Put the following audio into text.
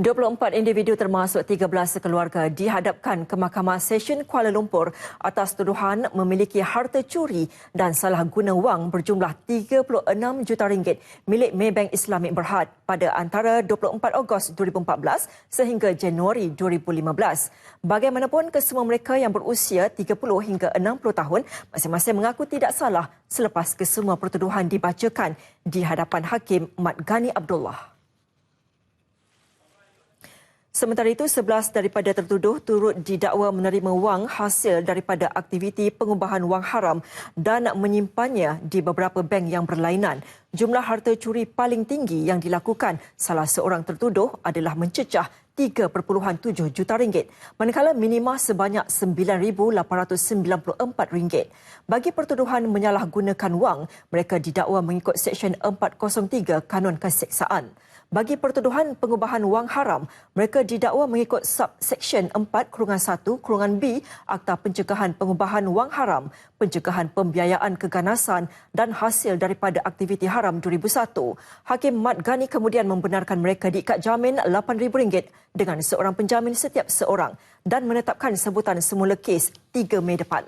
24 individu termasuk 13 keluarga dihadapkan ke Mahkamah Session Kuala Lumpur atas tuduhan memiliki harta curi dan salah guna wang berjumlah 36 juta ringgit milik Maybank Islamic Berhad pada antara 24 Ogos 2014 sehingga Januari 2015. Bagaimanapun kesemua mereka yang berusia 30 hingga 60 tahun masing-masing mengaku tidak salah selepas kesemua pertuduhan dibacakan di hadapan Hakim Mat Gani Abdullah. Sementara itu, 11 daripada tertuduh turut didakwa menerima wang hasil daripada aktiviti pengubahan wang haram dan menyimpannya di beberapa bank yang berlainan. Jumlah harta curi paling tinggi yang dilakukan salah seorang tertuduh adalah mencecah 3.7 juta ringgit, manakala minima sebanyak 9,894 ringgit. Bagi pertuduhan menyalahgunakan wang, mereka didakwa mengikut Seksyen 403 Kanun Keseksaan. Bagi pertuduhan pengubahan wang haram, mereka didakwa mengikut subsection 4 kurungan 1 kurungan B Akta Pencegahan Pengubahan Wang Haram, Pencegahan Pembiayaan Keganasan dan hasil daripada aktiviti haram 2001. Hakim Mat Gani kemudian membenarkan mereka diikat jamin RM8,000 dengan seorang penjamin setiap seorang dan menetapkan sebutan semula kes 3 Mei depan.